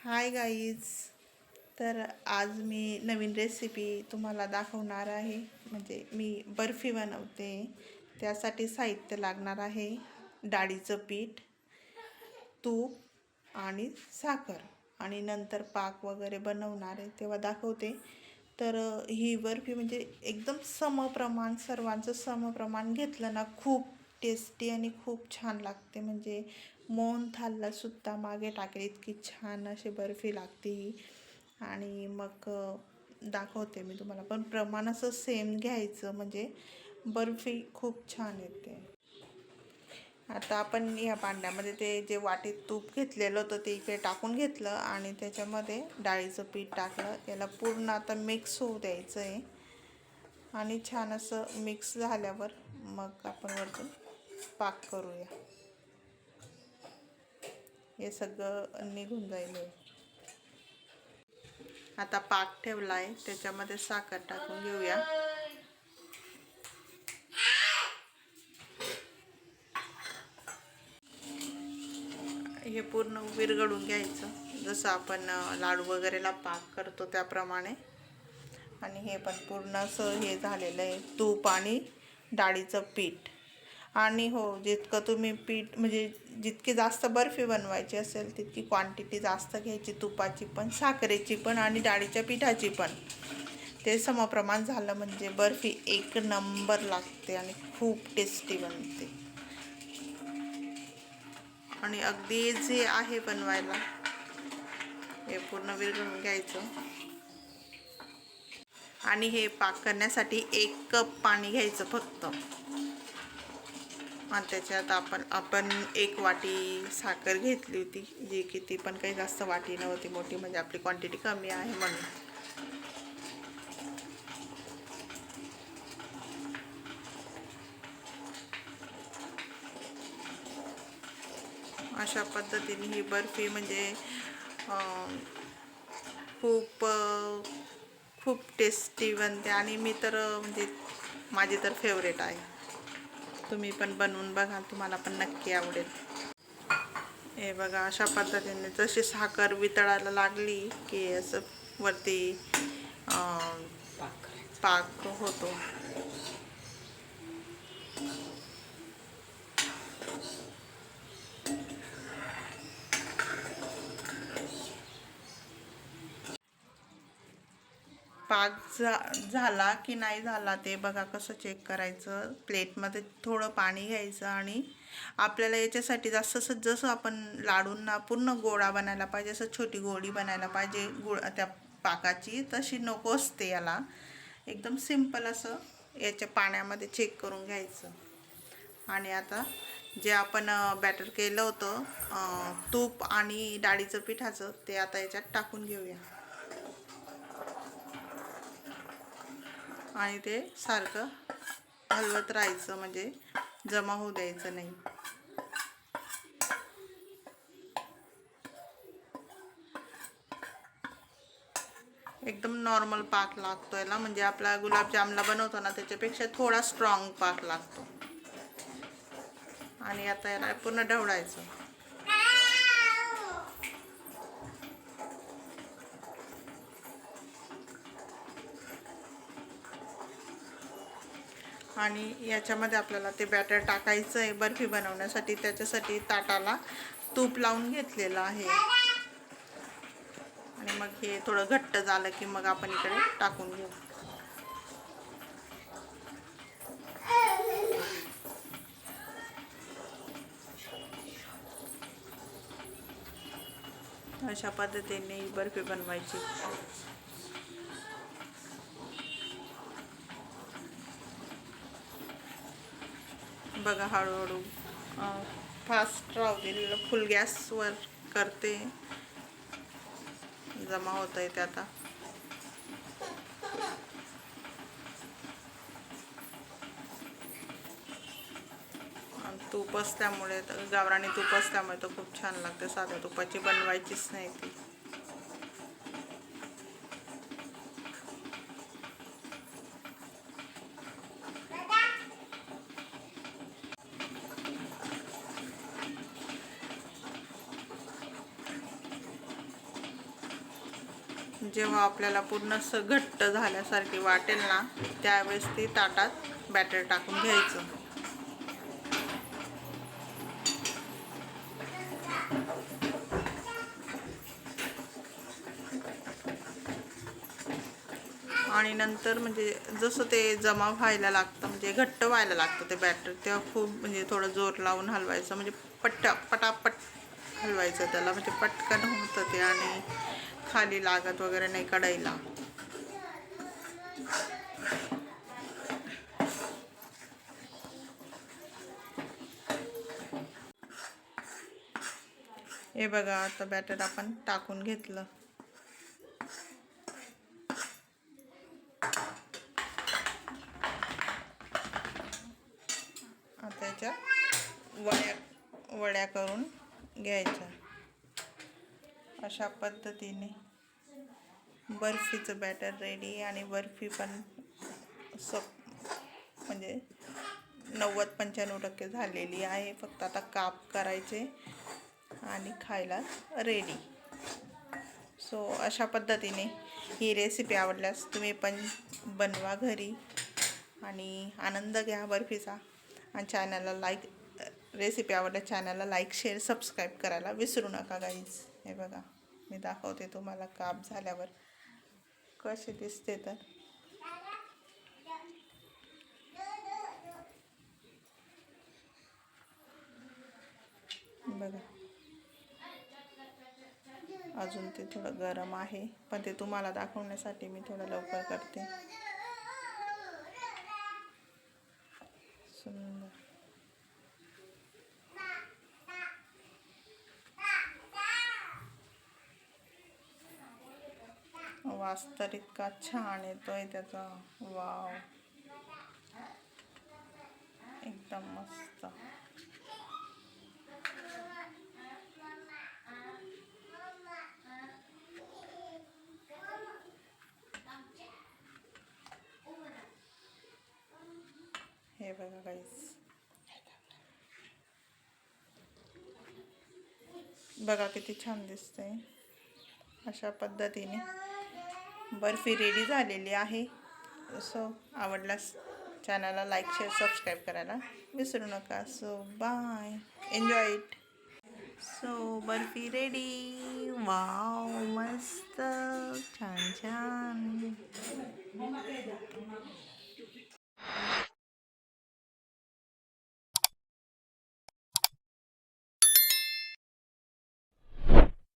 Hi guys तर आज मी नवीन recipe तुम्हाला दाखवणार आहे. म्हणजे मी बर्फी बनवते. त्यासाठी साहित्य लागणार आहे. डाळीचं पीठ तूप आणि साखर. आणि नंतर पाक वगैरे बनवणार आहे तेव्हा दाखवते. तर ही बर्फी म्हणजे एकदम समप्रमाण सर्वांचं समप्रमाण घेतलं ना खूप टेस्टी आणि खूप छान लागते. म्हणजे मोहन थाललासुद्धा मागे टाकेल. इतकी छान अशी बर्फी लागते. ही आणि मग दाखवते मी तुम्हाला. पण प्रमाण असं सेम घ्यायचं. म्हणजे बर्फी खूप छान येते. आता आपण या भांड्यामध्ये ते जे वाटीत तूप घेतलेलं होतं ते इकडे टाकून घेतलं आणि त्याच्यामध्ये डाळीचं पीठ टाकलं. याला पूर्ण आता मिक्स होऊ द्यायचं आहे आणि छान असं मिक्स झाल्यावर मग आपण वरतून पाक करूया. हे सगळं निघून जाईल आता पाक ठेवला आहे त्याच्यामध्ये साखर टाकून घेऊया. हे पूर्ण विरघळून घ्यायचं. जसं आपण लाडू वगैरेला पाक करतो त्याप्रमाणे. आणि हे पण पूर्ण असं हे झालेलं आहे. तूप आणि डाळीचं पीठ. आणि हो जितकं तुम्ही पीठ म्हणजे जितकी जास्त बर्फी बनवायची असेल तितकी क्वांटिटी जास्त घ्यायची तुपाची पण साखरेची पण आणि डाळीच्या पिठाची पण. ते समप्रमाण झालं म्हणजे बर्फी एक नंबर लागते आणि खूप टेस्टी बनते. आणि अगदी जे आहे बनवायला. हे पूर्ण विरघळून घ्यायचं. आणि हे पाक करण्यासाठी एक कप पाणी घ्यायचं फक्त. आणि त्याच्यात आपण आपण एक वाटी साखर घेतली होती जी की ती पण काही जास्त वाटी नव्हती मोठी म्हणजे आपली क्वांटिटी कमी आहे म्हणून. अशा पद्धतीने ही बर्फी म्हणजे खूप खूप टेस्टी बनते आणि मी तर म्हणजे माझी तर फेवरेट आहे. तुम्ही पण बनवून बघा तुम्हाला पण नक्की आवडेल. हे बघा अशा पद्धतीने जशी साखर वितळायला लागली की असं वरती पाक होतो. पाक झा झाला की नाही झाला ते बघा कसं चेक करायचं. प्लेटमध्ये थोडं पाणी घ्यायचं आणि आपल्याला याच्यासाठी जास्त असं जसं आपण लाडूंना पूर्ण गोळा बनायला पाहिजे असं छोटी गोळी बनायला पाहिजे गुळ त्या पाकाची तशी नको असते याला. एकदम सिंपल असं याच्या पाण्यामध्ये चेक करून घ्यायचं. आणि आता जे आपण बॅटर केलं होतं तूप आणि डाळीचं पिठाचं ते आता याच्यात टाकून घेऊया. आणि ते सारखं हलवत राहायचं म्हणजे जमा होऊ द्यायचं नाही. एकदम नॉर्मल पाक लागतो याला म्हणजे आपला गुलाबजामला बनवतो ना त्याच्यापेक्षा थोडा स्ट्रॉंग पाक लागतो. आणि आता याला पूर्ण ढवळायचं. आणि याच्यामध्ये आपल्याला ते बॅटर टाकायचं आहे बर्फी बनवण्यासाठी. त्याच्यासाठी ताटाला तूप लावून घेतलेलं आहे. आणि मग हे थोडं घट्ट झालं की मग आपण इकडे टाकून घेऊ. अशा पद्धतीने बर्फी बनवायची. बघा हळूहळू. फास्ट राहू दिलेलं फुल गॅसवर करते. जमा होत आहे ते आता. तूप असल्यामुळे तर गावराणी तूप असल्यामुळे तर खूप छान लागते. साध्या तुपाची बनवायचीच नाही ती. जेव्हा आपल्याला पूर्ण स घट्ट झाल्यासारखी वाटेल ना त्यावेळेस ती ताटात बॅटर टाकून घ्यायचं. आणि नंतर म्हणजे जसं ते जमा व्हायला लागतं म्हणजे घट्ट व्हायला लागतं ते बॅटर तेव्हा खूप म्हणजे थोडं जोर लावून हलवायचं म्हणजे पट्टा पटापट हलवायचं त्याला म्हणजे पटकन होतं ते आणि खाली लागत वगैरे नाही कढईला. हे बघा आता बॅटर आपण टाकून घेतलं. आता याच्या वड्या वड्या करून घ्यायचा. अशा पद्धतीने बर्फीचं बॅटर रेडी आणि बर्फी पण सप म्हणजे नव्वद पंच्याण्णव टक्के झालेली आहे. फक्त आता काप करायचे आणि खायला रेडी सो अशा पद्धतीने ही रेसिपी आवडल्यास तुम्ही पण बनवा घरी आणि आनंद घ्या बर्फीचा. आणि चॅनलला लाईक रेसिपी आवडल्या चॅनलला लाईक शेअर सबस्क्राईब करायला विसरू नका गाईज हे बघा मी दाखवते तुम्हाला काप झाल्यावर कसे दिसते तर. बघा. अजून ते थोडं गरम आहे पण ते तुम्हाला दाखवण्यासाठी मी थोडं लवकर करते. वास तर इतका छान येतोय त्याचा. वाव. एकदम मस्त. हे बघा काहीच बघा किती छान दिसतंय. अशा पद्धतीने. बर्फी रेडी झालेली आहे. सो आवडलास चॅनलला लाईक शेअर सबस्क्राईब करायला विसरू नका. So bye enjoy it so barfi ready wow मस्त. छान छान.